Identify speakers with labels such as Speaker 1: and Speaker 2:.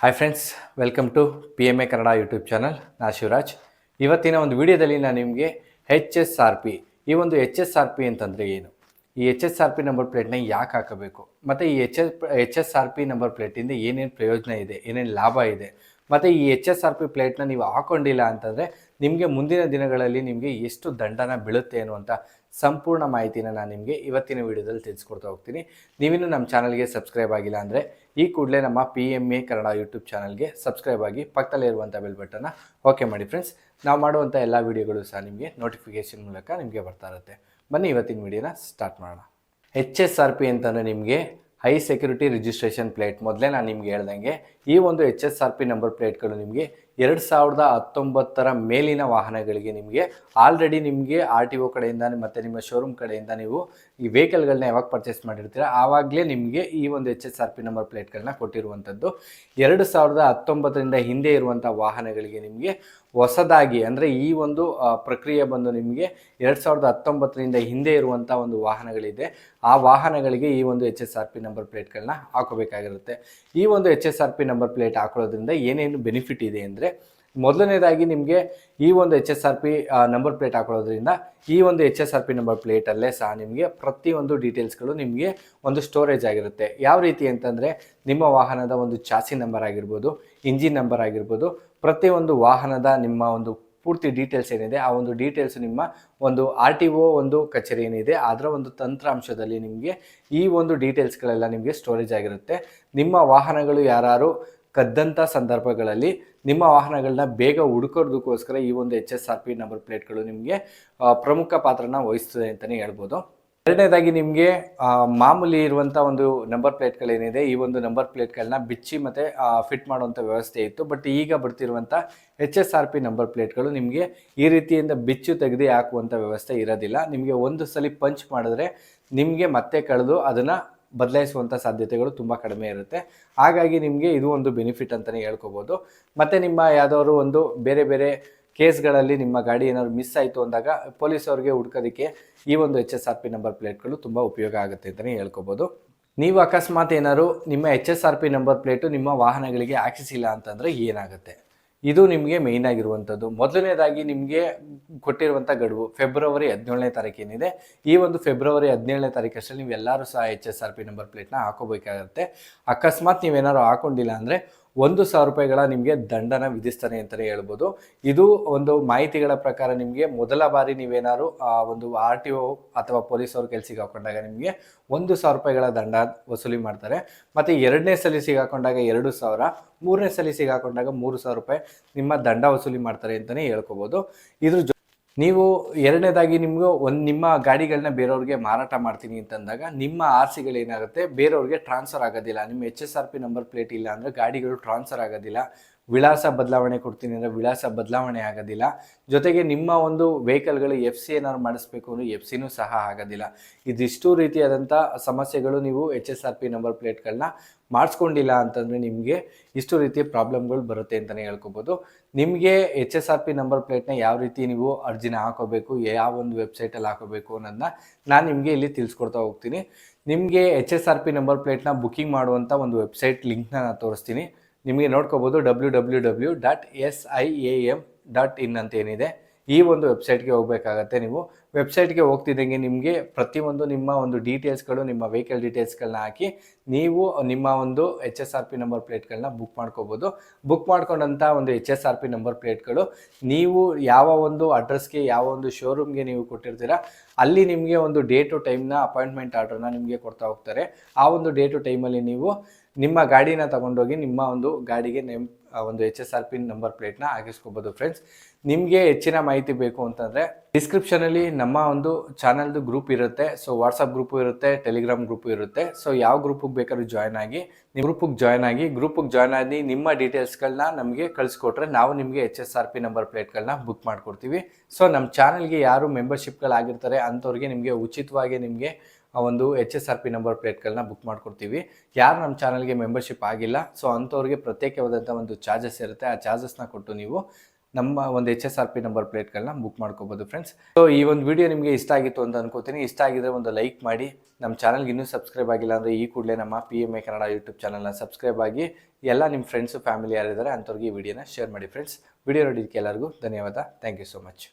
Speaker 1: Hi friends welcome to P M A Kannada YouTube channel ನಾ ಶಿವರಾಜ್ ಇವತ್ತಿನ ಒಂದು ವಿಡಿಯೋದಲ್ಲಿ ನಾನು ನಿಮಗೆ ಹೆಚ್ ಎಸ್ ಆರ್ ಪಿ ಈ ಒಂದು ಎಚ್ ಎಸ್ ಆರ್ ಪಿ ಅಂತಂದರೆ ಏನು? ಈ H S R P number ಪ್ಲೇಟ್ನ ಯಾಕೆ ಹಾಕಬೇಕು? ಮತ್ತು ಈ H S H S R P number ಪ್ಲೇಟಿಂದ ಏನೇನು ಪ್ರಯೋಜನ ಇದೆ, ಏನೇನು ಲಾಭ ಇದೆ? ಮತ್ತು ಈ ಎಚ್ ಎಸ್ ಆರ್ ಪಿ ಪ್ಲೇಟ್ನ ನೀವು ಹಾಕೊಂಡಿಲ್ಲ ಅಂತಂದರೆ ನಿಮಗೆ ಮುಂದಿನ ದಿನಗಳಲ್ಲಿ ನಿಮಗೆ ಎಷ್ಟು ದಂಡನ ಬೀಳುತ್ತೆ ಅನ್ನುವಂಥ ಸಂಪೂರ್ಣ ಮಾಹಿತಿನ ನಾನು ನಿಮಗೆ ಇವತ್ತಿನ ವಿಡಿಯೋದಲ್ಲಿ ತಿಳಿಸ್ಕೊಡ್ತಾ ಹೋಗ್ತೀನಿ. ನೀವಿನ್ನೂ ನಮ್ಮ ಚಾನಲ್ಗೆ ಸಬ್ಸ್ಕ್ರೈಬ್ ಆಗಿಲ್ಲ ಅಂದರೆ ಈ ಕೂಡಲೇ ನಮ್ಮ P M A Kannada YouTube ಚಾನಲ್ಗೆ ಸಬ್ಸ್ಕ್ರೈಬ್ ಆಗಿ ಪಕ್ಕದಲ್ಲೇ ಇರುವಂಥ ಬೆಲ್ ಬಟನ್ನ ಓಕೆ ಮಾಡಿ ಫ್ರೆಂಡ್ಸ್ ನಾವು ಮಾಡುವಂಥ ಎಲ್ಲ ವೀಡಿಯೋಗಳು ಸಹ ನಿಮಗೆ ನೋಟಿಫಿಕೇಷನ್ ಮೂಲಕ ನಿಮಗೆ ಬರ್ತಾ ಇರುತ್ತೆ. ಬನ್ನಿ ಇವತ್ತಿನ ವಿಡಿಯೋನ ಸ್ಟಾರ್ಟ್ ಮಾಡೋಣ. ಎಚ್ ಎಸ್ ಆರ್ ಪಿ ಅಂತಂದರೆ ನಿಮಗೆ ಹೈ ಸೆಕ್ಯೂರಿಟಿ ರಿಜಿಸ್ಟ್ರೇಷನ್ ಪ್ಲೇಟ್ ಮೊದಲೇ ನಾನು ನಿಮ್ಗೆ ಹೇಳ್ದಂಗೆ ಈ ಒಂದು H S R P number ಪ್ಲೇಟ್ಗಳು ನಿಮಗೆ ಎರಡು ಸಾವಿರದ ಹತ್ತೊಂಬತ್ತರ ಮೇಲಿನ ವಾಹನಗಳಿಗೆ ನಿಮಗೆ ಆಲ್ರೆಡಿ ನಿಮಗೆ ಆರ್ ಟಿ ಒ ಕಡೆಯಿಂದ ಮತ್ತು ನಿಮ್ಮ ಶೋರೂಮ್ ಕಡೆಯಿಂದ ನೀವು ಈ ವೆಹಿಕಲ್ಗಳನ್ನ ಯಾವಾಗ ಪರ್ಚೇಸ್ ಮಾಡಿರ್ತೀರ, ಆವಾಗಲೇ ನಿಮಗೆ ಈ ಒಂದು H S R P number ಪ್ಲೇಟ್ಗಳನ್ನ ಕೊಟ್ಟಿರುವಂಥದ್ದು. ಎರಡು ಸಾವಿರದ ಹತ್ತೊಂಬತ್ತರಿಂದ ಹಿಂದೆ ಇರುವಂಥ ವಾಹನಗಳಿಗೆ ನಿಮಗೆ ಹೊಸದಾಗಿ ಅಂದರೆ ಈ ಒಂದು ಪ್ರಕ್ರಿಯೆ ಬಂದು ನಿಮಗೆ ಎರಡು ಸಾವಿರದ ಹತ್ತೊಂಬತ್ತರಿಂದ ಹಿಂದೆ ಇರುವಂಥ ಒಂದು ವಾಹನಗಳಿದೆ. ಆ ವಾಹನಗಳಿಗೆ ಈ ಒಂದು H S R P number ಪ್ಲೇಟ್ಗಳನ್ನ ಹಾಕೋಬೇಕಾಗಿರುತ್ತೆ. ಈ ಒಂದು H S R P number plate ಹಾಕೊಳ್ಳೋದ್ರಿಂದ ಏನೇನು ಬೆನಿಫಿಟ್ ಇದೆ ಅಂದರೆ ಮೊದಲನೇದಾಗಿ ನಿಮಗೆ ಈ ಒಂದು H S R P number plate ಹಾಕೊಳ್ಳೋದ್ರಿಂದ ಈ ಒಂದು H S R P number ಪ್ಲೇಟಲ್ಲೇ ಸಹ ನಿಮಗೆ ಪ್ರತಿಯೊಂದು ಡೀಟೇಲ್ಸ್ಗಳು ನಿಮಗೆ ಒಂದು ಸ್ಟೋರೇಜ್ ಆಗಿರುತ್ತೆ. ಯಾವ ರೀತಿ ಅಂತಂದರೆ ನಿಮ್ಮ ವಾಹನದ ಒಂದು ಚಾಸಿ ನಂಬರ್ ಆಗಿರ್ಬೋದು ಇಂಜಿನ್ ನಂಬರ್ ಆಗಿರ್ಬೋದು, ಪ್ರತಿಯೊಂದು ವಾಹನದ ನಿಮ್ಮ ಒಂದು ಪೂರ್ತಿ ಡೀಟೇಲ್ಸ್ ಏನಿದೆ, ಆ ಒಂದು ಡೀಟೇಲ್ಸ್ ನಿಮ್ಮ ಒಂದು ಆರ್ ಟಿ ಒ ಒಂದು ಕಚೇರಿ ಏನಿದೆ, ಅದರ ಒಂದು ತಂತ್ರಾಂಶದಲ್ಲಿ ನಿಮಗೆ ಈ ಒಂದು ಡೀಟೇಲ್ಸ್ಗಳೆಲ್ಲ ನಿಮಗೆ ಸ್ಟೋರೇಜ್ ಆಗಿರುತ್ತೆ. ನಿಮ್ಮ ವಾಹನಗಳು ಯಾರು ಕದ್ದಂಥ ಸಂದರ್ಭಗಳಲ್ಲಿ ನಿಮ್ಮ ವಾಹನಗಳನ್ನ ಬೇಗ ಹುಡುಕೋದಕ್ಕೋಸ್ಕರ ಈ ಒಂದು H S R P number ಪ್ಲೇಟ್ಗಳು ನಿಮಗೆ ಪ್ರಮುಖ ಪಾತ್ರನ ವಹಿಸ್ತದೆ ಅಂತಲೇ ಹೇಳ್ಬೋದು. ಎರಡನೇದಾಗಿ ನಿಮಗೆ ಮಾಮೂಲಿ ಇರುವಂಥ ಒಂದು ನಂಬರ್ ಪ್ಲೇಟ್ಗಳೇನಿದೆ ಈ ಒಂದು ನಂಬರ್ ಪ್ಲೇಟ್ಗಳನ್ನ ಬಿಚ್ಚಿ ಮತ್ತು ಫಿಟ್ ಮಾಡುವಂಥ ವ್ಯವಸ್ಥೆ ಇತ್ತು. ಬಟ್ ಈಗ ಬರ್ತಿರುವಂಥ H S R P number ಪ್ಲೇಟ್ಗಳು ನಿಮಗೆ ಈ ರೀತಿಯಿಂದ ಬಿಚ್ಚು ತೆಗೆದು ಹಾಕುವಂಥ ವ್ಯವಸ್ಥೆ ಇರೋದಿಲ್ಲ. ನಿಮಗೆ ಒಂದು ಸಲ ಪಂಚ್ ಮಾಡಿದ್ರೆ ನಿಮಗೆ ಮತ್ತೆ ಕಳೆದು ಅದನ್ನು ಬದಲಾಯಿಸುವಂಥ ಸಾಧ್ಯತೆಗಳು ತುಂಬ ಕಡಿಮೆ ಇರುತ್ತೆ. ಹಾಗಾಗಿ ನಿಮಗೆ ಇದು ಒಂದು ಬೆನಿಫಿಟ್ ಅಂತಲೇ ಹೇಳ್ಕೊಬೋದು. ಮತ್ತು ನಿಮ್ಮ ಯಾವುದಾದ್ರು ಒಂದು ಬೇರೆ ಬೇರೆ ಕೇಸ್ಗಳಲ್ಲಿ ನಿಮ್ಮ ಗಾಡಿ ಏನಾದ್ರು ಮಿಸ್ ಆಯಿತು ಅಂದಾಗ ಪೊಲೀಸವ್ರಿಗೆ ಹುಡ್ಕೋದಕ್ಕೆ ಈ ಒಂದು H S R P number ಪ್ಲೇಟ್ಗಳು ತುಂಬ ಉಪಯೋಗ ಆಗುತ್ತೆ ಅಂತಲೇ ಹೇಳ್ಕೊಬೋದು. ನೀವು ಅಕಸ್ಮಾತ್ ಏನಾದ್ರು ನಿಮ್ಮ H S R P number plate ನಿಮ್ಮ ವಾಹನಗಳಿಗೆ ಹಾಕಿಸಿಲ್ಲ ಅಂತಂದರೆ ಏನಾಗುತ್ತೆ? ಇದು ನಿಮಗೆ ಮೇಯ್ನ್ ಆಗಿರುವಂಥದ್ದು. ಮೊದಲನೇದಾಗಿ ನಿಮಗೆ ಕೊಟ್ಟಿರುವಂಥ ಗಡುವು ಫೆಬ್ರವರಿ ಹದಿನೇಳನೇ ತಾರೀಕೇನಿದೆ ಈ ಒಂದು ಫೆಬ್ರವರಿ ಹದಿನೇಳನೇ ತಾರೀಕಷ್ಟೇ ನೀವು ಎಲ್ಲರೂ ಸಹ H S R P number ಪ್ಲೇಟ್ನ ಹಾಕೋಬೇಕಾಗತ್ತೆ. ಅಕಸ್ಮಾತ್ ನೀವೇನಾದ್ರು ಹಾಕೊಂಡಿಲ್ಲ ಅಂದರೆ ಒಂದು ಸಾವಿರ ರೂಪಾಯಿಗಳ ನಿಮಗೆ ದಂಡನ ವಿಧಿಸ್ತಾನೆ ಅಂತಲೇ ಹೇಳ್ಬೋದು. ಇದು ಒಂದು ಮಾಹಿತಿಗಳ ಪ್ರಕಾರ ನಿಮಗೆ ಮೊದಲ ಬಾರಿ ನೀವೇನಾದ್ರು ಒಂದು ಆರ್ ಟಿ ಒ ಅಥವಾ ಪೊಲೀಸವ್ರ ಕೆಲಸಿಗೆ ಹಾಕೊಂಡಾಗ ನಿಮಗೆ ಒಂದು ಸಾವಿರ ರೂಪಾಯಿಗಳ ದಂಡ ವಸೂಲಿ ಮಾಡ್ತಾರೆ. ಮತ್ತು ಎರಡನೇ ಸಲ ಸಿಗಾಕೊಂಡಾಗ ಎರಡು ಸಾವಿರ, ಮೂರನೇ ಸಲ ಸಿಗಾಕೊಂಡಾಗ ಮೂರು ಸಾವಿರ ರೂಪಾಯಿ ನಿಮ್ಮ ದಂಡ ವಸೂಲಿ ಮಾಡ್ತಾರೆ ಅಂತಲೇ ಹೇಳ್ಕೊಬೋದು. ಇದ್ರ ನೀವು ಎರಡನೇದಾಗಿ ನಿಮಗೂ ಒಂದು ನಿಮ್ಮ ಗಾಡಿಗಳನ್ನ ಬೇರೆಯವ್ರಿಗೆ ಮಾರಾಟ ಮಾಡ್ತೀನಿ ಅಂತಂದಾಗ ನಿಮ್ಮ ಆರ್ ಸಿಗಳೇನಾಗುತ್ತೆ ಬೇರೆಯವ್ರಿಗೆ ಟ್ರಾನ್ಸ್ಫರ್ ಆಗೋದಿಲ್ಲ. ನಿಮ್ಮ H S R P number plate ಇಲ್ಲ ಅಂದರೆ ಗಾಡಿಗಳು ಟ್ರಾನ್ಸ್ಫರ್ ಆಗೋದಿಲ್ಲ. ವಿಳಾಸ ಬದಲಾವಣೆ ಕೊಡ್ತೀನಿ ಅಂದರೆ ವಿಳಾಸ ಬದಲಾವಣೆ ಆಗೋದಿಲ್ಲ. ಜೊತೆಗೆ ನಿಮ್ಮ ಒಂದು ವೆಹಿಕಲ್ಗಳು ಎಫ್ ಸಿ ಏನಾದ್ರು ಮಾಡಿಸ್ಬೇಕು ಅಂದ್ರೆ ಎಫ್ ಸಿನೂ ಸಹ ಆಗೋದಿಲ್ಲ. ಇದಿಷ್ಟು ರೀತಿಯಾದಂಥ ಸಮಸ್ಯೆಗಳು ನೀವು H S R P number ಪ್ಲೇಟ್ಗಳನ್ನ ಮಾಡಿಸ್ಕೊಂಡಿಲ್ಲ ಅಂತಂದರೆ ನಿಮಗೆ ಇಷ್ಟು ರೀತಿಯ ಪ್ರಾಬ್ಲಮ್ಗಳು ಬರುತ್ತೆ ಅಂತಲೇ ಹೇಳ್ಕೊಬೋದು. ನಿಮಗೆ H S R P number ಪ್ಲೇಟ್ನ ಯಾವ ರೀತಿ ನೀವು ಅರ್ಜಿನ ಹಾಕೋಬೇಕು, ಯಾವ ಒಂದು ವೆಬ್ಸೈಟಲ್ಲಿ ಹಾಕೋಬೇಕು ಅನ್ನೋದನ್ನ ನಾನು ನಿಮಗೆ ಇಲ್ಲಿ ತಿಳಿಸ್ಕೊಡ್ತಾ ಹೋಗ್ತೀನಿ. ನಿಮಗೆ H S R P number ಪ್ಲೇಟ್ನ booking ಮಾಡುವಂಥ ಒಂದು ವೆಬ್ಸೈಟ್ ಲಿಂಕ್ನ ನಾನು ತೋರಿಸ್ತೀನಿ. ನಿಮಗೆ ನೋಡ್ಕೋಬೋದು W W W dot S I A M dot in ಅಂತ ಏನಿದೆ. ಈ ಒಂದು ವೆಬ್ಸೈಟ್ಗೆ ಹೋಗಬೇಕಾಗತ್ತೆ ನೀವು. ವೆಬ್ಸೈಟ್ಗೆ ಹೋಗ್ತಿದ್ದಂಗೆ ನಿಮಗೆ ಪ್ರತಿಯೊಂದು ನಿಮ್ಮ ಒಂದು ಡೀಟೇಲ್ಸ್ಗಳು ನಿಮ್ಮ ವೆಹಿಕಲ್ ಡೀಟೇಲ್ಸ್ಗಳನ್ನ ಹಾಕಿ ನೀವು ನಿಮ್ಮ ಒಂದು H S R P number ಪ್ಲೇಟ್ಗಳನ್ನ book ಮಾಡ್ಕೋಬೋದು. ಬುಕ್ ಮಾಡ್ಕೊಂಡಂಥ ಒಂದು H S R P number ಪ್ಲೇಟ್ಗಳು ನೀವು ಯಾವ ಒಂದು ಅಡ್ರೆಸ್ಗೆ ಯಾವ ಒಂದು ಶೋರೂಮ್ಗೆ ನೀವು ಕೊಟ್ಟಿರ್ತೀರ, ಅಲ್ಲಿ ನಿಮಗೆ ಒಂದು ಡೇ ಟು ಟೈಮ್ನ ಅಪಾಯಿಂಟ್ಮೆಂಟ್ ಆರ್ಡ್ರನ್ನ ನಿಮಗೆ ಕೊಡ್ತಾ ಹೋಗ್ತಾರೆ. ಆ ಒಂದು ಡೇ ಟು ಟೈಮಲ್ಲಿ ನೀವು ನಿಮ್ಮ ಗಾಡಿನ ತಗೊಂಡೋಗಿ ನಿಮ್ಮ ಒಂದು ಗಾಡಿಗೆ ನೆಮ್ ಒಂದು H S R P number ಪ್ಲೇಟ್ನ ಹಾಕಿಸ್ಕೋಬೋದು ಫ್ರೆಂಡ್ಸ್ ನಿಮಗೆ ಹೆಚ್ಚಿನ ಮಾಹಿತಿ ಬೇಕು ಅಂತಂದರೆ ಡಿಸ್ಕ್ರಿಪ್ಷನಲ್ಲಿ ನಮ್ಮ ಒಂದು ಚಾನಲ್ದು ಗ್ರೂಪ್ ಇರುತ್ತೆ. ಸೊ ವಾಟ್ಸಪ್ ಗ್ರೂಪು ಇರುತ್ತೆ ಟೆಲಿಗ್ರಾಮ್ ಗ್ರೂಪು ಇರುತ್ತೆ. ಸೊ ಯಾವ ಗ್ರೂಪಿಗೆ ಬೇಕಾದ್ರೂ ಜಾಯ್ನ್ ಆಗಿ, ನಿಮ್ಮ ಗ್ರೂಪಿಗೆ ಜಾಯ್ನ್ ಆಗಿ ಗ್ರೂಪಿಗೆ ಜಾಯ್ನ್ ಆಗಿ ನಿಮ್ಮ ಡೀಟೇಲ್ಸ್ಗಳನ್ನ ನಮಗೆ ಕಳಿಸ್ಕೊಟ್ರೆ ನಾವು ನಿಮಗೆ H S R P number ಪ್ಲೇಟ್ಗಳನ್ನ book ಮಾಡಿಕೊಡ್ತೀವಿ. ಸೊ ನಮ್ಮ ಚಾನಲ್ಗೆ ಯಾರು ಮೆಂಬರ್ಶಿಪ್ಗಳಾಗಿರ್ತಾರೆ ಅಂಥವ್ರಿಗೆ ನಿಮಗೆ ಉಚಿತವಾಗಿ ನಿಮಗೆ ಆ ಒಂದು H S R P number ಪ್ಲೇಟ್ಗಳನ್ನ book ಮಾಡ್ಕೊಡ್ತೀವಿ. ಯಾರು ನಮ್ಮ ಚಾನಲ್ಗೆ ಮೆಂಬರ್ಶಿಪ್ ಆಗಿಲ್ಲ ಸೊ ಅಂಥವ್ರಿಗೆ ಪ್ರತ್ಯೇಕವಾದಂಥ ಒಂದು ಚಾರ್ಜಸ್ ಇರುತ್ತೆ. ಆ ಚಾರ್ಜಸ್ನ ಕೊಟ್ಟು ನೀವು ನಮ್ಮ ಒಂದು H S R P number ಪ್ಲೇಟ್ಗಳನ್ನ book ಮಾಡ್ಕೋಬೋದು ಫ್ರೆಂಡ್ಸ್ ಸೊ ಈ ಒಂದು ವಿಡಿಯೋ ನಿಮಗೆ ಇಷ್ಟ ಆಗಿತ್ತು ಅಂತ ಅನ್ಕೋತೀನಿ. ಇಷ್ಟ ಆಗಿದ್ರೆ ಒಂದು ಲೈಕ್ ಮಾಡಿ. ನಮ್ಮ ಚಾನಲ್ಗೆ ಇನ್ನೂ ಸಬ್ಸ್ಕ್ರೈಬ್ ಆಗಿಲ್ಲ ಅಂದರೆ ಈ ಕೂಡಲೇ ನಮ್ಮ P M A Kannada YouTube ಚಾನಲ್ನ ಸಬ್ಸ್ಕ್ರೈಬ್ ಆಗಿ ಎಲ್ಲ ನಿಮ್ಮ ಫ್ರೆಂಡ್ಸು ಫ್ಯಾಮಿಲಿ ಯಾರಿದ್ದಾರೆ ಅಂಥವ್ರಿಗೆ ಈ ವಿಡಿಯೋನ ಶೇರ್ ಮಾಡಿ ಫ್ರೆಂಡ್ಸ್ ವಿಡಿಯೋ ನೋಡಿದ್ದಕ್ಕೆ ಎಲ್ಲರಿಗೂ ಧನ್ಯವಾದ. Thank you so much